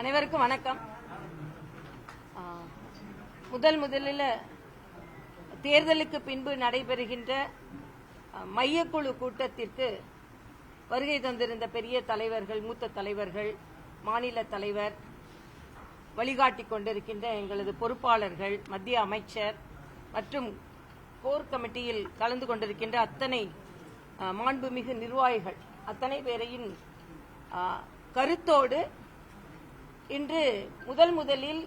அனைவருக்கும் வணக்கம். முதல் முதலில் தேர்தலுக்கு பின்பு நடைபெறுகின்ற மையக்குழு கூட்டத்திற்கு வருகை தந்திருந்த பெரிய தலைவர்கள் மூத்த தலைவர்கள் மாநில தலைவர் வழிகாட்டி கொண்டிருக்கின்ற எங்களது பொறுப்பாளர்கள் மத்திய அமைச்சர் மற்றும் கோர் கமிட்டியில் கலந்து கொண்டிருக்கின்ற அத்தனை மாண்புமிகு நிர்வாகிகள் அத்தனை பேரையும் கருத்தோடு இன்று முதல் முதலில்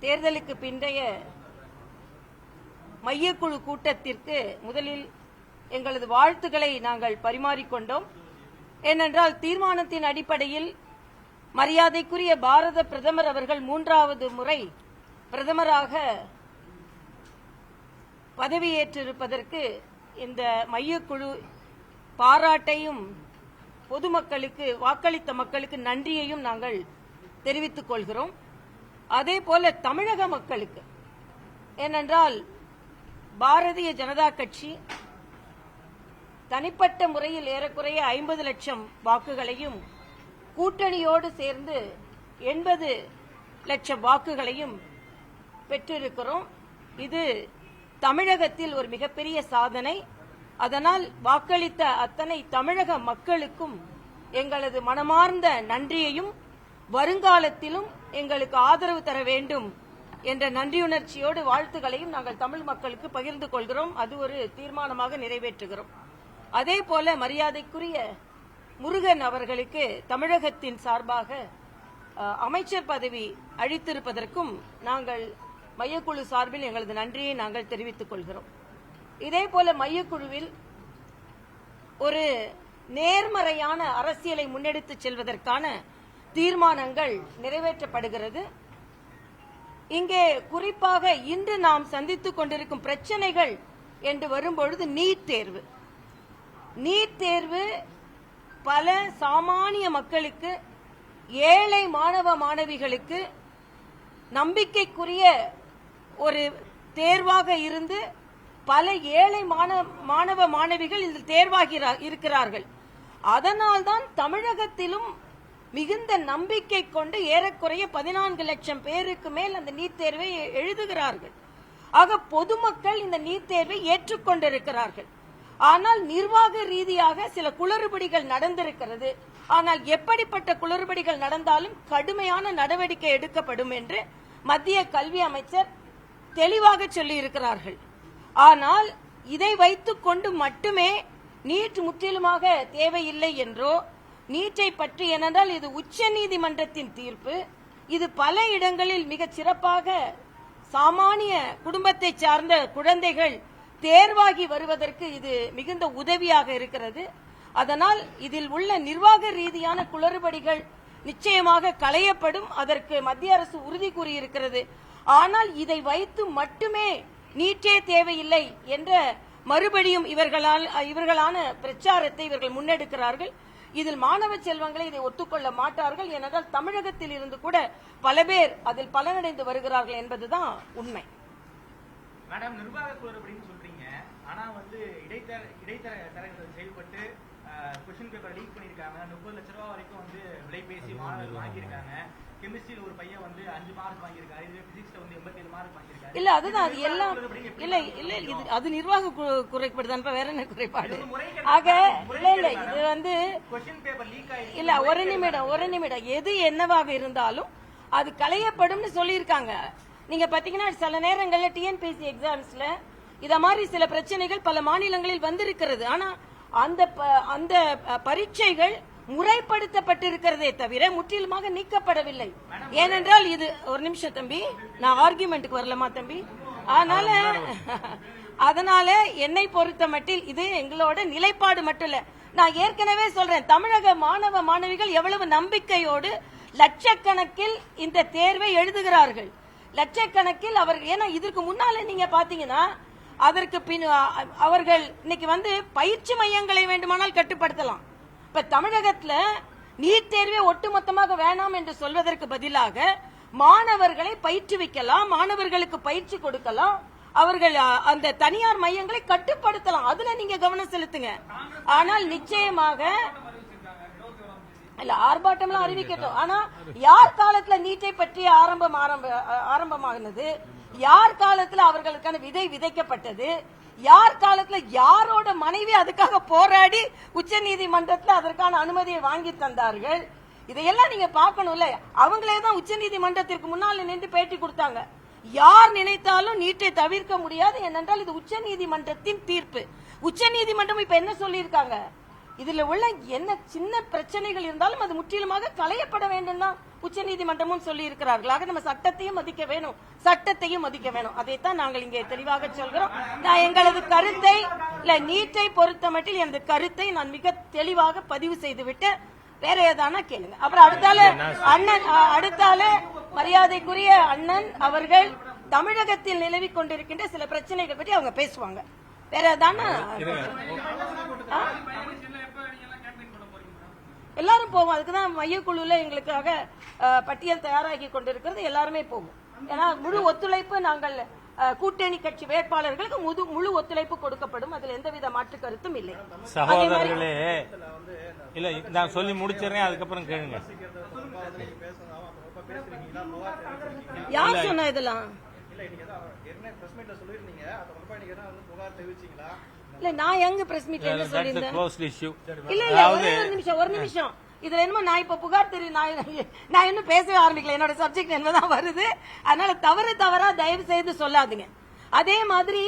தேர்தலுக்கு பிந்தைய மையக்குழு கூட்டத்திற்கு முதலில் எங்களது வாழ்த்துக்களை நாங்கள் பரிமாறிக்கொண்டோம். ஏனென்றால் தீர்மானத்தின் அடிப்படையில் மரியாதைக்குரிய பாரத பிரதமர் அவர்கள் மூன்றாவது முறை பிரதமராக பதவியேற்றிருப்பதற்கு இந்த மையக்குழு பாராட்டையும் பொதுமக்களுக்கு வாக்களித்த மக்களுக்கு நன்றியையும் நாங்கள் தெரிவித்துக் கொள்கிறோம். அதே போல தமிழக மக்களுக்கு. ஏனென்றால் பாரதிய ஜனதா கட்சி தனிப்பட்ட முறையில் ஏறக்குறைய ஐம்பது லட்சம் வாக்குகளையும் கூட்டணியோடு சேர்ந்து எண்பது லட்சம் வாக்குகளையும் பெற்றிருக்கிறோம். இது தமிழகத்தில் ஒரு மிகப்பெரிய சாதனை. அதனால் வாக்களித்த அத்தனை தமிழக மக்களுக்கும் எங்களது மனமார்ந்த நன்றியையும் வருங்காலத்திலும் எங்களுக்கு ஆதரவு தர வேண்டும் என்ற நன்றியுணர்ச்சியோடு வாழ்த்துக்களையும் நாங்கள் தமிழ் மக்களுக்கு பகிர்ந்து கொள்கிறோம். அது ஒரு தீர்மானமாக நிறைவேற்றுகிறோம். அதே போல மரியாதைக்குரிய முருகன் அவர்களுக்கு தமிழகத்தின் சார்பாக அமைச்சர் பதவி அளித்திருப்பதற்கும் நாங்கள் மையக்குழு சார்பில் எங்களது நன்றியை நாங்கள் தெரிவித்துக் கொள்கிறோம். இதே போல மையக்குழுவில் ஒரு நேர்மறையான அரசியலை முன்னெடுத்துச் செல்வதற்கான தீர்மானங்கள் நிறைவேற்றப்படுகிறது. இங்கே குறிப்பாக இன்று நாம் சந்தித்துக் கொண்டிருக்கும் பிரச்சனைகள் என்று வரும்பொழுது நீட் தேர்வு. நீட் தேர்வு பல சாமானிய மக்களுக்கு ஏழை மாணவ மாணவிகளுக்கு நம்பிக்கைக்குரிய ஒரு தேர்வாக இருந்து பல ஏழை மாணவ மாணவிகள் இதில் தேர்வாகிறார் இருக்கிறார்கள். அதனால்தான் தமிழகத்திலும் மிகுந்த நம்பிக்கை கொண்டு ஏறக்குறைய பதினான்கு லட்சம் பேருக்கு மேல் அந்த நீட் தேர்வை எழுதுகிறார்கள். ஆக பொதுமக்கள் இந்த நீட் தேர்வை ஏற்றுக்கொண்டிருக்கிறார்கள். ஆனால் நிர்வாக ரீதியாக சில குளறுபடிகள் நடந்திருக்கிறது. ஆனால் எப்படிப்பட்ட குளறுபடிகள் நடந்தாலும் கடுமையான நடவடிக்கை எடுக்கப்படும் என்று மத்திய கல்வி அமைச்சர் தெளிவாக சொல்லி இருக்கிறார்கள் ஆனால் இதை வைத்துக்கொண்டு மட்டுமே நீட் முற்றிலுமாக தேவையில்லை என்றோ நீட்டை பற்றி ஏனென்றால் இது உச்ச நீதிமன்றத்தின் தீர்ப்பு. இது பல இடங்களில் மிக சிறப்பாக சாமானிய குடும்பத்தை சார்ந்த குழந்தைகள் தேர்வாகி வருவதற்கு இது மிகுந்த உதவியாக இருக்கிறது. அதனால் இதில் உள்ள நிர்வாக ரீதியான குளறுபடிகள் நிச்சயமாக களையப்படும். அதற்கு மத்திய அரசு உறுதி கூறியிருக்கிறது. ஆனால் இதை வைத்து மட்டுமே நீட்டே தேவையில்லை என்ற மறுபடியும் இவர்களால் இவர்களான பிரச்சாரத்தை இவர்கள் முன்னெடுக்கிறார்கள். இதில் மாணவ செல்வங்களை இதை ஒத்துக்கொள்ள மாட்டார்கள் ஏனென்றால் தமிழகத்தில் இருந்து கூட பல பேர் அதில் பலனடைந்து வருகிறார்கள் என்பதுதான் உண்மை. மேடம் நிர்வாக குளறுபடின்னு சொல்றீங்க. ஆனா வந்து இடைத்தர இடைத்தர தரகர்கள் செயல்பட்டு கொஸ்டின் பேப்பர் லீக் பண்ணிருக்காங்க முப்பது லட்ச ரூபா வரைக்கும் வந்து விலை பேசி மாணவர்கள் வாங்கியிருக்காங்க. கெமிஸ்ட்ரியில் ஒரு பையன் வந்து அஞ்சு மார்க் வாங்கியிருக்காரு. இதுவே பிசிக்ஸ்ல வந்து எண்பத்தி ஏழு மார்க் வாங்கியிருக்காரு. இல்ல அதுதான் அது எல்லாம் இல்ல இல்ல இது அது நிர்வாக குறைபாடு தான் வேற என்ன குறைபாடு? ஆக இல்ல இல்ல இல்ல ஒரு நிமிடம் ஒரு நிமிடம். எது என்னவாக இருந்தாலும் அது களையப்படும்னு சொல்லியிருக்காங்க. நீங்க பாத்தீங்கன்னா சில நேரங்கள்ல டிஎன்பிஎஸ்சி எக்ஸாம்ஸ்ல இத மாதிரி சில பிரச்சனைகள் பல மாநிலங்களில் வந்திருக்கிறது. ஆனா அந்த அந்த பரீட்சைகள் முறைப்படுத்தப்பட்டிருக்கிறதே தவிர முற்றிலுமாக நீக்கப்படவில்லை. ஏனென்றால் இது ஒரு நிமிஷம் தம்பி. நான் ஆர்குமெண்ட்டுக்கு வரலாமா தம்பி? அதனால அதனால என்னை பொறுத்த மட்டில் இது எங்களோட நிலைப்பாடு மட்டும் இல்ல. நான் ஏற்கனவே சொல்றேன் தமிழக மாணவ மாணவிகள் எவ்வளவு நம்பிக்கையோடு லட்சக்கணக்கில் இந்த தேர்வை எழுதுகிறார்கள். லட்சக்கணக்கில் அவர்கள் ஏன்னா இதற்கு முன்னால நீங்க பாத்தீங்கன்னா அதற்கு பின் அவர்கள் இன்னைக்கு வந்து பயிற்சி மையங்களை வேண்டுமானால் கட்டுப்படுத்தலாம். இப்ப தமிழகத்துல நீட் தேர்வே ஒட்டுமொத்தமாக வேணாம் என்று சொல்வதற்கு பதிலாக மாணவர்களை பயிற்றுவிக்கலாம் மாணவர்களுக்கு பயிற்சி கொடுக்கலாம். அவர்கள் அந்த தனியார் மையங்களை கட்டுப்படுத்தலாம். அதுல நீங்க கவனம் செலுத்துங்க. ஆனால் நிச்சயமாக இல்ல ஆர்ப்பாட்டம்லாம் அறிவிக்கட்டும். ஆனா யார் காலத்துல நீட்டை பற்றி ஆரம்பம் ஆரம்ப ஆரம்பமானது? யார் காலத்துல அவர்களுக்கான விதை விதைக்கப்பட்டது? யார் காலத்துல யாரோட மனைவி அதுக்காக போராடி உச்ச நீதிமன்றத்துல அதற்கான அனுமதியை வாங்கி தந்தார்கள்? இதையெல்லாம் நீங்க பார்க்கணும்ல. அவங்களே தான் உச்ச நீதிமன்றத்திற்கு முன்னால் நின்று பேட்டி கொடுத்தாங்க. யார் நினைத்தாலும் நீட்டை தவிர்க்க முடியாது ஏனென்றால் இது உச்ச நீதிமன்றத்தின் தீர்ப்பு. உச்ச நீதிமன்றம் இப்ப என்ன சொல்லியிருக்காங்க? இதுல உள்ள என்ன சின்ன பிரச்சனைகள் இருந்தாலும் அது முற்றிலுமாக களையப்பட வேண்டும் தான் உச்ச நீதிமன்றமும் சொல்லி இருக்கிறார்கள் ஆக நம்ம சட்டத்தையும் மதிக்க வேணும். சட்டத்தையும் மதிக்க வேணும். அதைத்தான் நாங்கள் இங்கே தெளிவாக சொல்கிறோம். நான் எங்களது கருத்தை இல்ல நீட்டை பொறுத்த மட்டில் எனது கருத்தை நான் மிக தெளிவாக பதிவு செய்து விட்டேன் வேற ஏதானா கேளுங்க. அப்புறம் அடுத்தால அண்ணன் அடுத்தால மரியாதைக்குரிய அண்ணன் அவர்கள் தமிழகத்தில் நிலவிக் கொண்டிருக்கின்ற சில பிரச்சனைகள் பற்றி அவங்க பேசுவாங்க. வேற தானே எல்லாரும் போவோம். அதுக்குதான் மையக்குழுல எங்களுக்காக பட்டியல் தயாராகி கொண்டிருக்கிறது. எல்லாருமே போவோம். ஏன்னா முழு ஒத்துழைப்பு நாங்கள் கூட்டணி கட்சி வேட்பாளர்களுக்கு முழு முழு ஒத்துழைப்பு கொடுக்கப்படும். அதுல எந்தவித மாற்று கருத்தும் இல்லை. சகோதரர்களே இல்ல நான் சொல்லி முடிச்சிடறேன். அதுக்கப்புறம் கேளுங்க. யார் சொன்னா இதெல்லாம்? இல்ல நான் எங்க பிரஸ் மீட்ல என்ன இஷ்யூ இல்ல இல்ல ஒரே ஒரு நிமிஷம் ஒரு நிமிஷம். இதுல என்னமோ நான் இப்ப புகார் தெரியும் நான் நான் இன்னும் பேசவே ஆரம்பிக்கல. என்னோட சப்ஜெக்ட் என்னதான் வருது அதனால தவறு தவறா தயவு செய்து சொல்லாதீங்க. அதே மாதிரி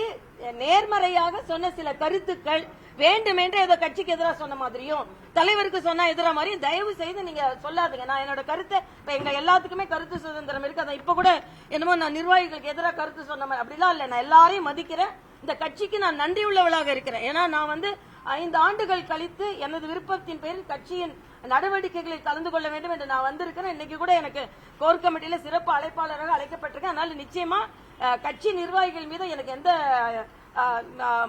நேர்மறையாக சொன்ன சில கருத்துக்கள் வேண்டுமென்று ஏதோ கட்சிக்கு எதிராக சொன்ன மாதிரியும் தலைவருக்கு சொன்னா எதிராக மாதிரியும் தயவு செய்து நீங்க சொல்லாதீங்க. நான் என்னோட கருத்தை இப்ப எங்க எல்லாத்துக்குமே கருத்து சுதந்திரம் இருக்கு. அதான் இப்ப கூட என்னமோ நான் நிர்வாகிகளுக்கு எதிராக கருத்து சொன்ன மாதிரி அப்படிலாம் இல்ல. நான் எல்லாரையும் மதிக்கிறேன். இந்த கட்சிக்கு நான் நன்றி உள்ளவளாக இருக்கிறேன். ஏன்னா நான் வந்து ஐந்து ஆண்டுகள் கழித்து எனது விருப்பத்தின் பேரில் கட்சியின் நடவடிக்கைகளில் கலந்து கொள்ள வேண்டும் என்று நான் வந்திருக்கிறேன். இன்னைக்கு கூட எனக்கு கோர் கமிட்டியில சிறப்பு அழைப்பாளராக அழைக்கப்பட்டிருக்கேன். அதனால நிச்சயமா கட்சி நிர்வாகிகள் மீது எனக்கு எந்த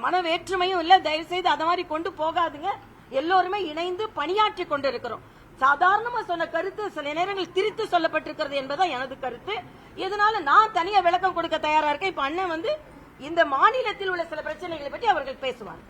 மன வேற்றுமையும் இல்லை. தயவு செய்து அதை மாதிரி கொண்டு போகாதுங்க. எல்லோருமே இணைந்து பணியாற்றி கொண்டிருக்கிறோம். சாதாரணமா சொன்ன கருத்து சில நேரங்கள் திரித்து சொல்லப்பட்டிருக்கிறது என்பதுதான் எனது கருத்து. இதனால நான் தனியா விளக்கம் கொடுக்க தயாரா இருக்கேன்? இப்ப அண்ணன் வந்து இந்த மாநிலத்தில் உள்ள சில பிரச்சனைகளை பற்றி அவர்கள் பேசுவாங்க